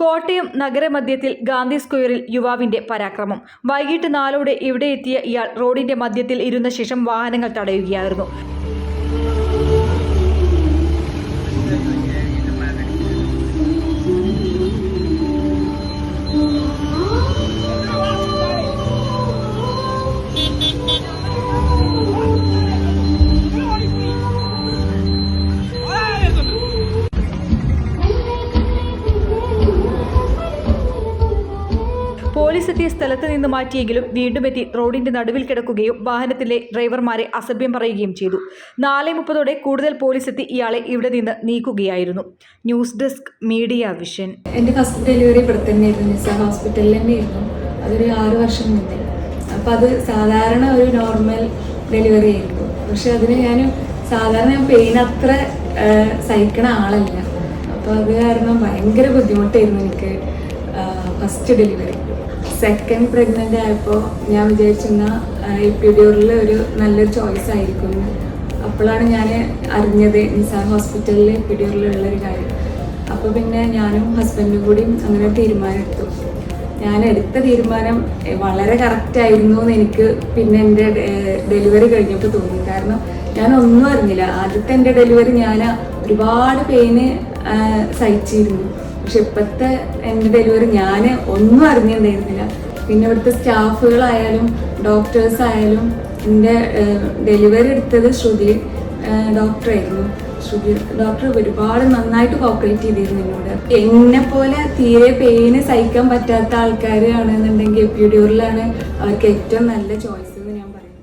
കോട്ടയം നഗരമധ്യത്തിൽ ഗാന്ധി സ്ക്വയറിൽ യുവാവിന്റെ പരാക്രമം. വൈകിട്ട് നാലോടെ ഇവിടെ എത്തിയ ഇയാൾ റോഡിന്റെ മധ്യത്തിൽ ഇരുന്ന ശേഷം വാഹനങ്ങൾ തടയുകയായിരുന്നു. പോലീസ് എത്തിയ സ്ഥലത്ത് നിന്ന് മാറ്റിയെങ്കിലും വീണ്ടും എത്തി റോഡിന്റെ നടുവിൽ കിടക്കുകയും വാഹനത്തിലെ ഡ്രൈവർമാരെ അസഭ്യം പറയുകയും ചെയ്തു. നാല് മുപ്പതോടെ കൂടുതൽ പോലീസ് എത്തി ഇയാളെ ഇവിടെ നിന്ന് നീക്കുകയായിരുന്നു. News desk media vision. എന്റെ ഫസ്റ്റ് ഡെലിവറി ഇവിടെ തന്നെയായിരുന്നു. നിസ ഹോസ്പിറ്റലിൽ തന്നെയായിരുന്നു. അതൊരു ആറ് വർഷം മുന്നേ. അപ്പോൾ അത് സാധാരണ ഒരു നോർമൽ ഡെലിവറി ആയിരുന്നു. പക്ഷെ അതിന് ഞാൻ സാധാരണ പെയിൻ അത്ര സഹിക്കണ ആളല്ല. അപ്പോൾ അത് കാരണം ഭയങ്കര ബുദ്ധിമുട്ടായിരുന്നു എനിക്ക്. ഫസ്റ്റ് ഡെലിവറി സെക്കൻഡ് പ്രഗ്നന്റ് ആയപ്പോൾ ഞാൻ വിചാരിച്ചിരുന്ന എപ്പിഡ്യൂറിൽ ഒരു നല്ലൊരു ചോയ്സ് ആയിരിക്കും. അപ്പോഴാണ് ഞാൻ അറിഞ്ഞത് നിസാർ ഹോസ്പിറ്റലിൽ എപ്പിഡ്യൂറിലുള്ളൊരു കാര്യം. അപ്പോൾ പിന്നെ ഞാനും ഹസ്ബൻഡും കൂടി അങ്ങനെ തീരുമാനമെടുത്തു. ഞാൻ എടുത്ത തീരുമാനം വളരെ കറക്റ്റായിരുന്നു എന്ന് എനിക്ക് പിന്നെ എന്റെ ഡെലിവറി കഴിഞ്ഞപ്പോൾ തോന്നി. കാരണം ഞാൻ ഒന്നും അറിഞ്ഞില്ല. ആദ്യത്തെ എന്റെ ഡെലിവറി ഞാൻ ഒരുപാട് പെയിന് സഹിച്ചിരുന്നു. പക്ഷെ ഇപ്പോഴത്തെ എന്റെ ഡെലിവറി ഞാൻ ഒന്നും അറിഞ്ഞിട്ടുണ്ടായിരുന്നില്ല. പിന്നെ ഇവിടുത്തെ സ്റ്റാഫുകളായാലും ഡോക്ടേഴ്സ് ആയാലും എന്റെ ഡെലിവറി എടുത്തത് ശ്രുതി ഡോക്ടറായിരുന്നു ശ്രുതി ഡോക്ടർ ഒരുപാട് നന്നായിട്ട് കോപ്പറേറ്റ് ചെയ്തിരുന്നു എന്നോട്. എന്നെ പോലെ തീരെ പെയിന് സഹിക്കാൻ പറ്റാത്ത ആൾക്കാരാണെന്നുണ്ടെങ്കിൽ എപ്പിഡ്യൂറിലാണ് അവർക്ക് ഏറ്റവും നല്ല ചോയ്സ്